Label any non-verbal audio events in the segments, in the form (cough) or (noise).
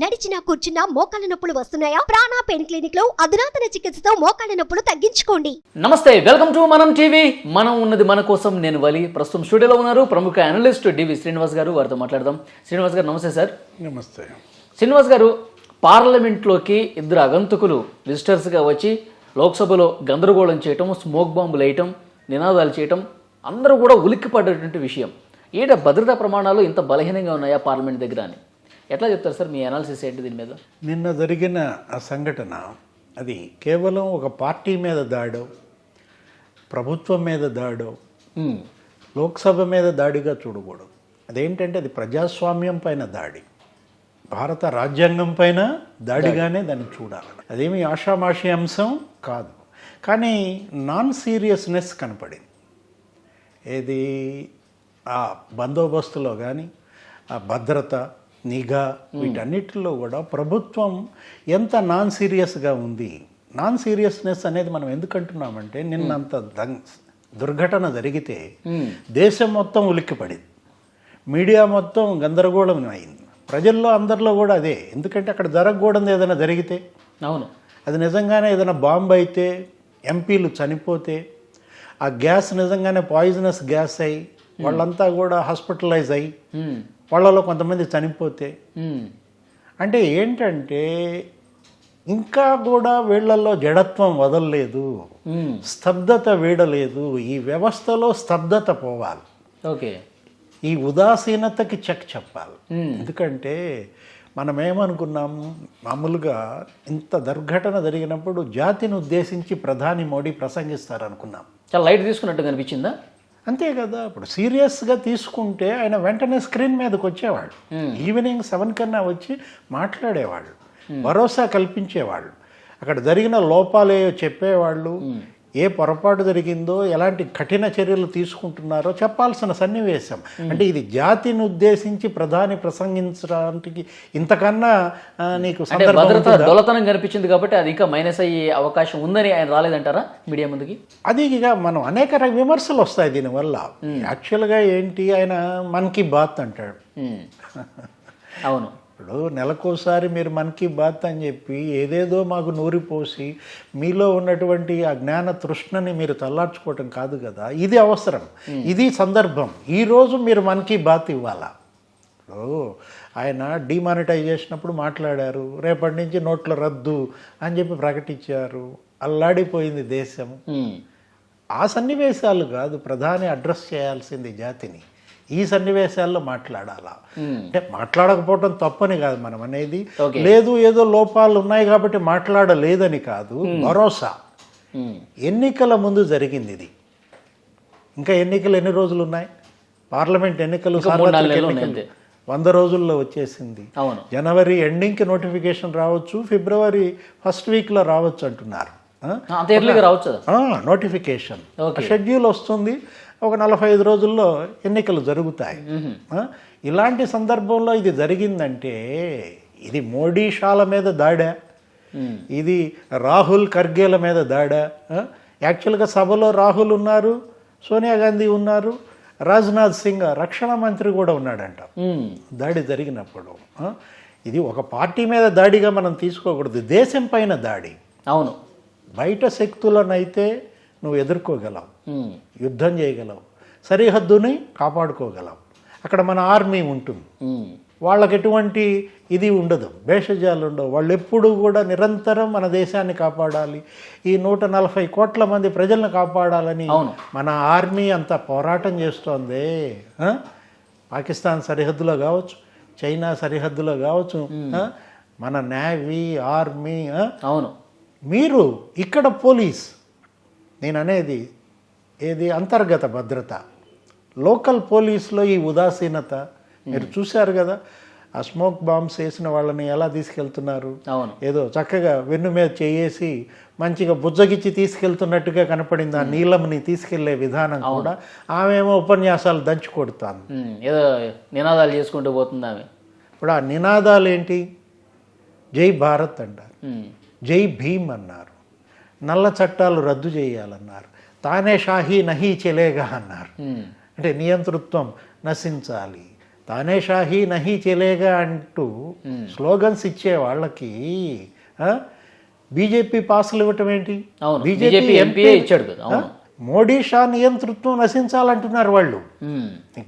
నడిచినా కూర్చున్నా మోకాళ్ళ నొప్పులు వస్తున్నాయా? ప్రాణా పెయిన్ క్లినిక్లో అధునాతన చికిత్సతో మోకాళ్ళ నొప్పులు తగ్గించుకోండి. నమస్తే వెల్కమ్ టు మనం టీవీ. మనం ఉన్నది మన కోసం నేను వలి. ప్రస్తుతం స్టూడియోలో ఉన్నారు ప్రముఖ అనలిస్ట్ డివి శ్రీనివాస్ గారు వారితో మాట్లాడదాం. శ్రీనివాస్ గారు నమస్తే సార్. నమస్తే. శ్రీనివాస్ గారు పార్లమెంట్లోకి ఇద్దరు అగంతకులు విజిటర్స్గా వచ్చి లోక్సభలో గందరగోళం చేయటం స్మోక్ బాంబులు వేయటం నినాదాలు చేయటం అందరూ కూడా ఉలిక్కిపడ్డటువంటి విషయం. ఏట భద్రతా ప్రమాణాలు ఇంత బలహీనంగా ఉన్నాయా పార్లమెంట్ దగ్గర అని? ఎట్లా చెప్తారు సార్ మీ అనాలిసిస్ ఏంటి దీని మీద? నిన్న జరిగిన ఆ సంఘటన అది కేవలం ఒక పార్టీ మీద దాడో ప్రభుత్వం మీద దాడో లోక్సభ మీద దాడిగా చూడకూడదు. అదేంటంటే అది ప్రజాస్వామ్యం పైన దాడి. భారత రాజ్యాంగం పైన దాడిగానే దాన్ని చూడాలి. అదేమి ఆషామాషి అంశం కాదు. కానీ నాన్ సీరియస్నెస్ కనపడింది. ఏది? ఆ బందోబస్తులో కానీ ఆ భద్రత నిఘా వీటన్నిటిలో కూడా ప్రభుత్వం ఎంత నాన్ సీరియస్గా ఉంది. నాన్ సీరియస్నెస్ అనేది మనం ఎందుకు అంటున్నామంటే నిన్నంత దంగ్ దుర్ఘటన జరిగితే దేశం మొత్తం ఉలిక్కిపడింది. మీడియా మొత్తం గందరగోళం అయింది. ప్రజల్లో అందరిలో కూడా అదే. ఎందుకంటే అక్కడ జరగకూడదు ఏదైనా జరిగితే అవును. అది నిజంగానే ఏదైనా బాంబు అయితే ఎంపీలు చనిపోతే ఆ గ్యాస్ నిజంగానే పాయిజనస్ గ్యాస్ అయ్యి వాళ్ళంతా కూడా హాస్పిటలైజ్ అయ్యి వాళ్ళలో కొంతమంది చనిపోతే అంటే ఏంటంటే ఇంకా కూడా వీళ్ళల్లో జడత్వం వదలలేదు స్తబ్దత వీడలేదు ఈ వ్యవస్థలో స్తబ్దత పోవాలి. ఓకే. ఈ ఉదాసీనతకి చెక్ చెప్పాలి. ఎందుకంటే మనం ఏమనుకున్నాం మామూలుగా ఇంత దుర్ఘటన జరిగినప్పుడు జాతిని ఉద్దేశించి ప్రధాని మోడీ ప్రసంగిస్తారనుకున్నాం. చాలా లైట్ తీసుకున్నట్టు కనిపించిందా అంతే కదా. ఇప్పుడు సీరియస్గా తీసుకుంటే ఆయన వెంటనే స్క్రీన్ మీదకి వచ్చేవాడు ఈవినింగ్ సెవెన్ కన్నా వచ్చి మాట్లాడేవాళ్ళు. భరోసా కల్పించేవాళ్ళు. అక్కడ జరిగిన లోపాలే చెప్పేవాళ్ళు. ఏ పొరపాటు జరిగిందో ఎలాంటి కఠిన చర్యలు తీసుకుంటున్నారో చెప్పాల్సిన సన్నివేశం. అంటే ఇది జాతిని ఉద్దేశించి ప్రధాని ప్రసంగించడానికి ఇంతకన్నా నీకు భద్రత దొలతనం కనిపించింది కాబట్టి అది ఇంకా మైనస్ అయ్యే అవకాశం ఉందని ఆయన రాలేదంటారా మీడియా ముందుకి? అది ఇక మనం అనేక రక విమర్శలు వస్తాయి దీనివల్ల. యాక్చువల్గా ఏంటి ఆయన మన్ కీ బాత్ అంటాడు. అవును. ఇప్పుడు నెలకోసారి మీరు మన్ కీ బాత్ అని చెప్పి ఏదేదో మాకు నూరిపోసి మీలో ఉన్నటువంటి ఆ జ్ఞాన తృష్ణని మీరు తల్లార్చుకోవటం కాదు కదా. ఇది అవసరం. ఇది సందర్భం. ఈరోజు మీరు మన్ కీ బాత్ ఇవ్వాలా? ఇప్పుడు ఆయన డిమానిటైజ్ చేసినప్పుడు మాట్లాడారు రేపటి నుంచి నోట్ల రద్దు అని చెప్పి ప్రకటించారు. అల్లాడిపోయింది దేశం. ఆ సన్నివేశాలు కాదు ప్రధాని అడ్రస్ చేయాల్సింది జాతిని. ఈ సన్నివేశాల్లో మాట్లాడాలా? అంటే మాట్లాడకపోవటం తప్పని కాదు మనం అనేది. లేదు ఏదో లోపాలు ఉన్నాయి కాబట్టి మాట్లాడలేదని కాదు. భరోసా. ఉమ్. ఎన్నికల ముందు జరిగింది ఇది. ఇంకా ఎన్నికలు ఎన్ని రోజులు ఉన్నాయి? పార్లమెంట్ ఎన్నికలు వంద రోజుల్లో వచ్చేసింది. అవును. జనవరి ఎండింగ్కి నోటిఫికేషన్ రావచ్చు ఫిబ్రవరి ఫస్ట్ వీక్లో రావచ్చు అంటున్నారు. నోటిఫికేషన్. షెడ్యూల్ వస్తుంది. ఒక నలభై ఐదు రోజుల్లో ఎన్నికలు జరుగుతాయి. ఇలాంటి సందర్భంలో ఇది జరిగిందంటే ఇది మోడీ షాల మీద దాడా. ఇది రాహుల్ ఖర్గేల మీద దాడా? యాక్చువల్గా సభలో రాహుల్ ఉన్నారు సోనియా గాంధీ ఉన్నారు రాజ్నాథ్ సింగ్ రక్షణ మంత్రి కూడా ఉన్నాడంట. దాడి జరిగినప్పుడు? ఇది ఒక పార్టీ మీద దాడిగా మనం తీసుకోకూడదు దేశం పైన దాడి. అవును. బయట శక్తులనైతే నువ్వు ఎదుర్కోగలవు. యుద్ధం చేయగలవు సరిహద్దుని కాపాడుకోగలవు అక్కడ మన ఆర్మీ ఉంటుంది. వాళ్ళకి ఎటువంటి ఇది ఉండదు భేషజాలు ఉండవు వాళ్ళు ఎప్పుడూ కూడా నిరంతరం మన దేశాన్ని కాపాడాలి ఈ నూట నలభై కోట్ల మంది ప్రజలను కాపాడాలని. మన ఆర్మీ అంత పోరాటం చేస్తోంది? పాకిస్తాన్ సరిహద్దులో కావచ్చు చైనా సరిహద్దులో కావచ్చు? మన నేవీ ఆర్మీ? అవును మీరు ఇక్కడ పోలీస్ నేను అనేది ఏది అంతర్గత భద్రత. లోకల్ పోలీస్లో ఈ ఉదాసీనత మీరు చూశారు కదా? ఆ స్మోక్ బాంబ్స్ వేసిన వాళ్ళని ఎలా తీసుకెళ్తున్నారు? అవును. ఏదో చక్కగా వెన్ను మీద చేసి మంచిగా బుజ్జగిచ్చి తీసుకెళ్తున్నట్టుగా కనపడింది ఆ నీలంని తీసుకెళ్ళే విధానం కూడా ఆమెమో ఉపన్యాసాలు దంచి కొడుతాను. ఏదో నినాదాలు చేసుకుంటూ పోతుంది ఆమె. ఇప్పుడు ఆ నినాదాలు ఏంటి జై భారత్ అంటారు. జై భీమ్ అన్నారు. నల్ల చట్టాలు రద్దు చేయాలన్నారు. తానే షాహీ నహీ చెలేగా అన్నారు. అంటే నియంతృత్వం నశించాలి. తానే షాహీ నహీ చెలేగా అంటూ స్లోగన్స్ ఇచ్చే వాళ్ళకి బీజేపీ పాసులు ఇవ్వటం ఏంటి? బీజేపీ ఎంపీఏ ఇచ్చాడు కదా. మోడీ షా నియంతృత్వం నశించాలంటున్నారు వాళ్ళు.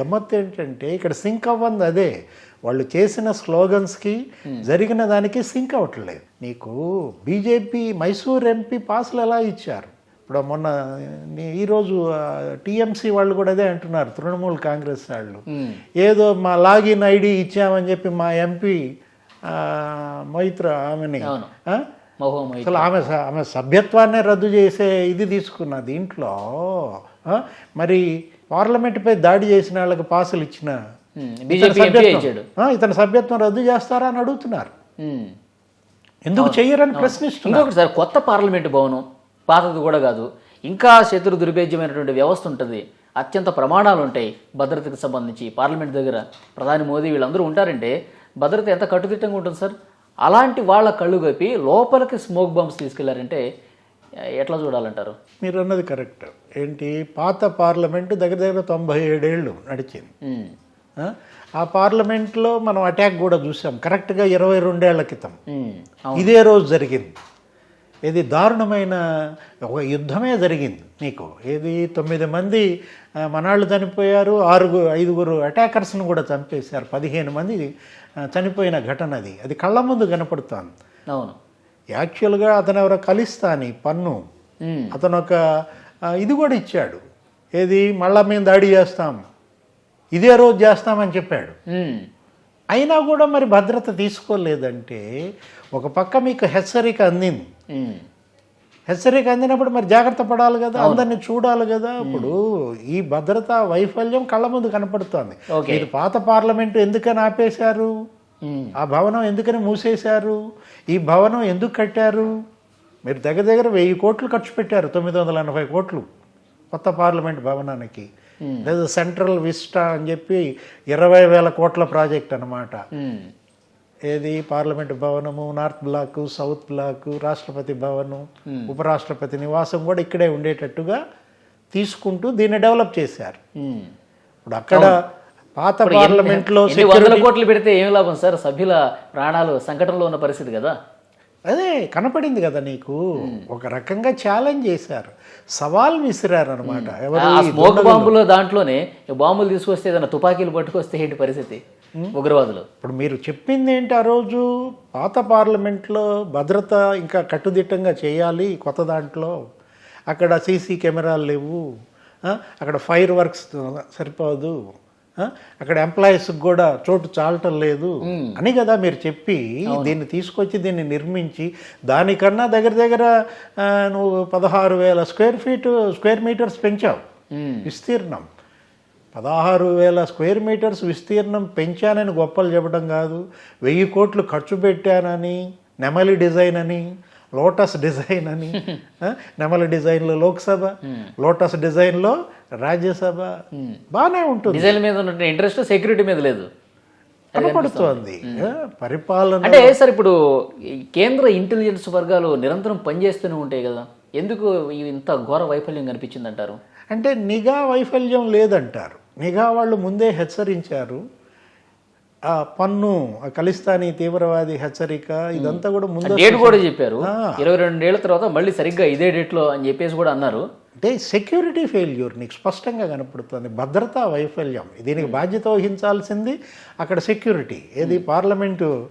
గమ్మత్ ఏంటంటే ఇక్కడ సింక్ అవ్వంది అదే. వాళ్ళు చేసిన స్లోగన్స్కి జరిగిన దానికి సింక్ అవ్వట్లేదు నీకు బీజేపీ మైసూర్ ఎంపీ పాసులు ఎలా ఇచ్చారు? ఇప్పుడు మొన్న ఈరోజు టీఎంసీ వాళ్ళు కూడా అదే అంటున్నారు తృణమూల్ కాంగ్రెస్ వాళ్ళు. ఏదో మా లాగిన్ ఐడి ఇచ్చామని చెప్పి మా ఎంపీ మైత్ర ఆమెని అసలు ఆమె ఆమె సభ్యత్వాన్ని రద్దు చేసే ఇది తీసుకున్న దీంట్లో? మరి పార్లమెంట్పై దాడి చేసిన వాళ్ళకి పాసులు ఇచ్చిన ఇతని సభ్యత్వం- ఆ, ఇతని సభ్యత్వం రద్దు చేస్తారా అని అడుగుతున్నారు. ఉమ్. ఎందుకు చెయ్యరని ప్రశ్నిస్తున్నారు. ఇంకొకటి సార్ కొత్త పార్లమెంటు భవనం పాతది కూడా కాదు. ఇంకా శత్రు దుర్భేద్యమైనటువంటి వ్యవస్థ ఉంటుంది. అత్యంత ప్రమాణాలు ఉంటాయి భద్రతకు సంబంధించి. పార్లమెంట్ దగ్గర ప్రధాని మోదీ వీళ్ళందరూ ఉంటారంటే భద్రత ఎంత కట్టుదిట్టంగా ఉంటుంది సార్? అలాంటి వాళ్ళ కళ్ళు కప్పి లోపలికి స్మోక్ బాంబ్స్ తీసుకెళ్ళారంటే ఎట్లా చూడాలంటారు? మీరు అన్నది కరెక్ట్. ఏంటి? పాత పార్లమెంటు దగ్గర దగ్గర తొంభై ఏడేళ్ళు నడిచింది. ఉమ్, ఆ? పార్లమెంట్లో మనం అటాక్ కూడా చూసాం. కరెక్ట్గా ఇరవై రెండేళ్ళ క్రితం. ఇదే రోజు జరిగింది. ఇది దారుణమైన ఒక యుద్ధమే జరిగింది నీకు. ఏది తొమ్మిది మంది మనాళ్ళు చనిపోయారు ఆరుగురు ఐదుగురు అటాకర్స్ను కూడా చంపేశారు. పదిహేను మంది చనిపోయిన ఘటన అది. అది కళ్ళ ముందు కనపడుతోంది. అవును. యాక్చువల్గా అతను ఎవరో కలిస్తాని పన్ను. అతను ఒక ఇది కూడా ఇచ్చాడు. ఏది? మళ్ళా మేము దాడి చేస్తాం. ఇదే రోజు చేస్తామని చెప్పాడు. అయినా కూడా మరి భద్రత తీసుకోలేదంటే ఒక పక్క మీకు హెచ్చరిక అందింది. హెచ్చరిక అందినప్పుడు మరి జాగ్రత్త పడాలి కదా అందరిని చూడాలి కదా. ఇప్పుడు ఈ భద్రతా వైఫల్యం కళ్ళ ముందు కనపడుతోంది. మీరు పాత పార్లమెంటు ఎందుకని ఆపేశారు? ఆ భవనం ఎందుకని మూసేశారు? ఈ భవనం ఎందుకు కట్టారు? మీరు దగ్గర దగ్గర వెయ్యి కోట్లు ఖర్చు పెట్టారు తొమ్మిది వందల ఎనభై కోట్లు. కొత్త పార్లమెంట్ భవనానికి. లేదా సెంట్రల్ విస్టా అని చెప్పి ఇరవై వేల కోట్ల ప్రాజెక్ట్ అన్నమాట. ఉమ్, ఏది? పార్లమెంట్ భవనము నార్త్ బ్లాక్ సౌత్ బ్లాక్ రాష్ట్రపతి భవనం ఉపరాష్ట్రపతి నివాసం కూడా ఇక్కడే ఉండేటట్టుగా తీసుకుంటూ దీన్ని డెవలప్ చేశారు. ఇప్పుడు అక్కడ పాత పార్లమెంట్లో వందల కోట్లు పెడితే ఏం లాభం సార్? సభ్యుల ప్రాణాలు సంకటంలో ఉన్న పరిస్థితి కదా. అదే కనపడింది కదా నీకు? ఒక రకంగా ఛాలెంజ్ చేశారు. సవాల్ విసిరారు అనమాట స్మోక్ బాంబులో దాంట్లోనే బాంబులు తీసుకొస్తే ఏదైనా తుపాకీలు పట్టుకొస్తే ఏంటి పరిస్థితి? ఉగ్రవాదులు. ఇప్పుడు మీరు చెప్పింది ఏంటి ఆ రోజు? పాత పార్లమెంట్లో భద్రత ఇంకా కట్టుదిట్టంగా చేయాలి కొత్త దాంట్లో. అక్కడ సీసీ కెమెరాలు లేవు. అక్కడ ఫైర్ వర్క్స్ సరిపోదు. అక్కడ ఎంప్లాయీస్కి కూడా చోటు చాలటం లేదు అని కదా మీరు చెప్పి దీన్ని తీసుకొచ్చి దీన్ని నిర్మించి దానికన్నా దగ్గర దగ్గర నువ్వు పదహారు వేల స్క్వేర్ ఫీట్ స్క్వేర్ మీటర్స్ పెంచావు. విస్తీర్ణం. పదహారు వేల స్క్వేర్ మీటర్స్ విస్తీర్ణం పెంచానని గొప్పలు చెప్పడం కాదు. వెయ్యి కోట్లు ఖర్చు పెట్టానని నెమలి డిజైన్ అని లోటస్ డిజైన్ అని. (laughs) నెమలి డిజైన్లో లోక్సభ లోటస్ డిజైన్లో రాజ్యసభ. బాగానే ఉంటుంది. డిజైన్ మీద ఉన్న ఇంట్రెస్ట్ సెక్యూరిటీ మీద లేదు. కనపడుతోంది. పరిపాలన అంటే సార్ ఇప్పుడు కేంద్ర ఇంటెలిజెన్స్ వర్గాలు నిరంతరం పనిచేస్తూనే ఉంటాయి కదా. ఎందుకు ఇంత ఘోర వైఫల్యం కనిపించింది అంటారు అంటే నిఘా వైఫల్యం లేదంటారు. నిఘా వాళ్ళు ముందే హెచ్చరించారు. ఆ పన్ను ఆ ఖలిస్తానీ తీవ్రవాది హెచ్చరిక ఇదంతా కూడా ముందు డేట్ కూడా చెప్పారు. ఇరవై రెండేళ్ళ తర్వాత మళ్ళీ సరిగ్గా ఇదే డేట్లో అని చెప్పేసి కూడా అన్నారు. అంటే సెక్యూరిటీ ఫెయిల్యూర్ నీకు స్పష్టంగా కనపడుతుంది. భద్రతా వైఫల్యం. దీనికి బాధ్యత వహించాల్సింది అక్కడ సెక్యూరిటీ. ఏది పార్లమెంటు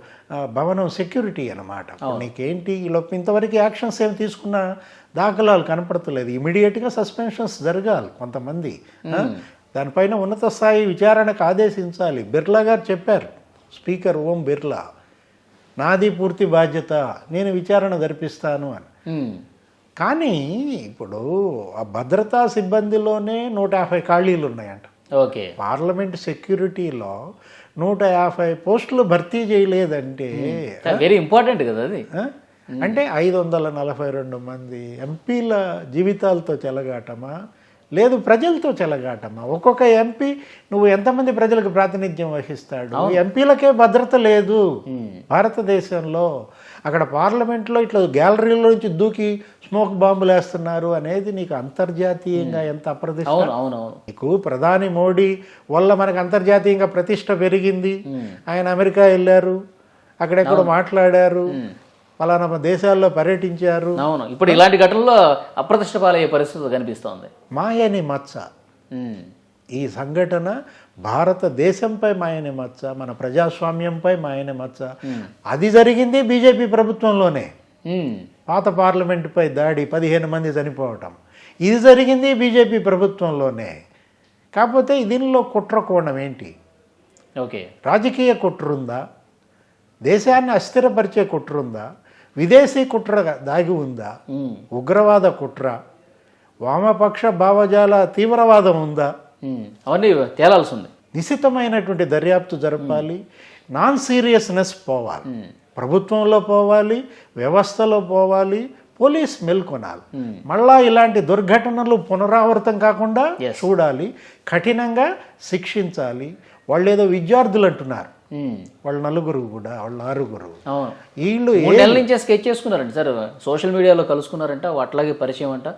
భవనం సెక్యూరిటీ అనమాట నీకేంటి? ఈ లోపు ఇంతవరకు యాక్షన్స్ ఏమి తీసుకున్న దాఖలాలు కనపడతలేదు. ఇమీడియట్గా సస్పెన్షన్స్ జరగాలి కొంతమంది? దానిపైన ఉన్నత స్థాయి విచారణకు ఆదేశించాలి. బిర్లా గారు చెప్పారు. స్పీకర్ ఓం బిర్లా నాది పూర్తి బాధ్యత నేను విచారణ జరిపిస్తాను అని. కానీ ఇప్పుడు ఆ భద్రతా సిబ్బందిలోనే నూట యాభై ఖాళీలు ఉన్నాయంట. ఓకే. పార్లమెంట్ సెక్యూరిటీలో నూట యాభై పోస్టులు భర్తీ చేయలేదంటే వెరీ ఇంపార్టెంట్ కదా అది? అంటే ఐదు వందల నలభై రెండు మంది ఎంపీల జీవితాలతో చెలగాటమా? లేదు ప్రజలతో చెలగాటమ్మా. ఒక్కొక్క ఎంపీ నువ్వు ఎంతమంది ప్రజలకు ప్రాతినిధ్యం వహిస్తాడు? ఎంపీలకే భద్రత లేదు. భారతదేశంలో అక్కడ పార్లమెంట్లో ఇట్లా గ్యాలరీలో నుంచి దూకి స్మోక్ బాంబులు వేస్తున్నారు అనేది నీకు అంతర్జాతీయంగా ఎంత అవును నీకు ప్రధాని మోడీ వల్ల మనకు అంతర్జాతీయంగా ప్రతిష్ట పెరిగింది. ఆయన అమెరికా వెళ్ళారు. అక్కడెక్కడో మాట్లాడారు. పలానా దేశాల్లో పర్యటించారు. అవును. ఇప్పుడు ఇలాంటి ఘటనలో అప్రతిష్ట పాలయ్యే పరిస్థితి కనిపిస్తోంది. మాయని మచ్చ. ఈ సంఘటన భారతదేశంపై మాయని మచ్చ మన ప్రజాస్వామ్యంపై మాయని మచ్చ. అది జరిగింది బీజేపీ ప్రభుత్వంలోనే. పాత పార్లమెంటుపై దాడి పదిహేను మంది చనిపోవటం. ఇది జరిగింది బీజేపీ ప్రభుత్వంలోనే. కాకపోతే దీనిలో కుట్ర కోణం ఏంటి? ఓకే. రాజకీయ కుట్రుందా? దేశాన్ని అస్థిరపరిచే కుట్రుందా? విదేశీ కుట్ర దాగి ఉందా. ఉగ్రవాద కుట్ర వామపక్ష భావజాల తీవ్రవాదం ఉందా. అవన్నీ తేలాల్సి ఉంది నిశితమైనటువంటి దర్యాప్తు జరపాలి నాన్ సీరియస్నెస్ పోవాలి ప్రభుత్వంలో పోవాలి వ్యవస్థలో పోవాలి పోలీస్ మేల్కొనాలి మళ్ళా ఇలాంటి దుర్ఘటనలు పునరావృతం కాకుండా. చూడాలి కఠినంగా శిక్షించాలి వాళ్ళు ఏదో విద్యార్థులు అంటున్నారు. వాళ్ళ నలుగురు కూడా వాళ్ళ ఆరుగురు. అవును. వీళ్ళు నెలల నుంచే స్కెచ్ చేసుకున్నారంట సార్. సోషల్ మీడియాలో కలుసుకున్నారంట అట్లాగే పరిచయం అంట.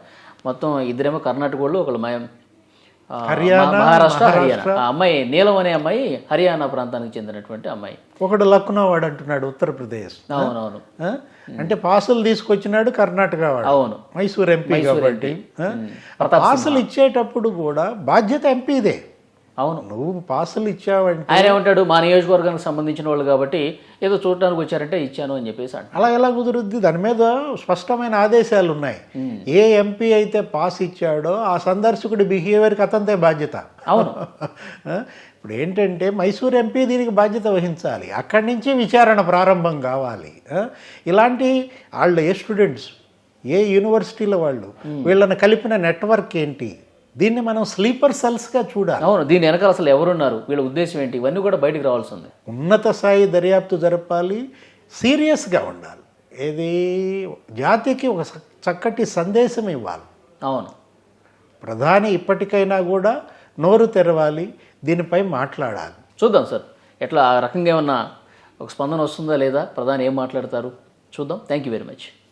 మొత్తం ఇద్దరేమో కర్ణాటక వాళ్ళు ఒకళ్ళు మహారాష్ట్ర హర్యానా. అమ్మాయి నీలం అనే అమ్మాయి హర్యానా ప్రాంతానికి చెందినటువంటి అమ్మాయి. ఒకడు లక్నో వాడు అంటున్నాడు ఉత్తరప్రదేశ్. అవునవును? అంటే పాసులు తీసుకొచ్చినాడు కర్ణాటక వాడు. అవును. మైసూర్ ఎంపీ కాబట్టి. పాసులు ఇచ్చేటప్పుడు కూడా బాధ్యత ఎంపీదే. అవును. నువ్వు పాసులు ఇచ్చావంటే ఆయన ఏమంటాడు మా నియోజకవర్గానికి సంబంధించిన వాళ్ళు కాబట్టి ఏదో చూడటానికి వచ్చారంటే ఇచ్చాను అని చెప్పేసి అంట అలా ఎలా కుదురుద్ది? దాని మీద స్పష్టమైన ఆదేశాలు ఉన్నాయి. ఏ ఎంపీ అయితే పాస్ ఇచ్చాడో ఆ సందర్శకుడి బిహేవియర్కి అతంతే బాధ్యత. అవును? (laughs) ఇప్పుడు ఏంటంటే మైసూర్ ఎంపీ దీనికి బాధ్యత వహించాలి. అక్కడి నుంచి విచారణ ప్రారంభం కావాలి? ఇలాంటి వాళ్ళు ఏ స్టూడెంట్స్ ఏ యూనివర్సిటీల వాళ్ళు వీళ్ళని కలిపిన నెట్వర్క్ ఏంటి? దీన్ని మనం స్లీపర్ సెల్స్గా చూడాలి. అవును దీని వెనకాల అసలు ఎవరున్నారు? వీళ్ళ ఉద్దేశం ఏంటి? ఇవన్నీ కూడా బయటికి రావాల్సి ఉంది. ఉన్నత స్థాయి దర్యాప్తు జరపాలి సీరియస్గా ఉండాలి. ఏది జాతికి ఒక చక్కటి సందేశం ఇవ్వాలి. అవును. ప్రధాని ఇప్పటికైనా కూడా నోరు తెరవాలి దీనిపై మాట్లాడాలి. చూద్దాం సార్. ఎట్లా ఆ రకంగా ఏమన్నా ఒక స్పందన వస్తుందా లేదా? ప్రధాని ఏం మాట్లాడతారు? చూద్దాం. Thank you very much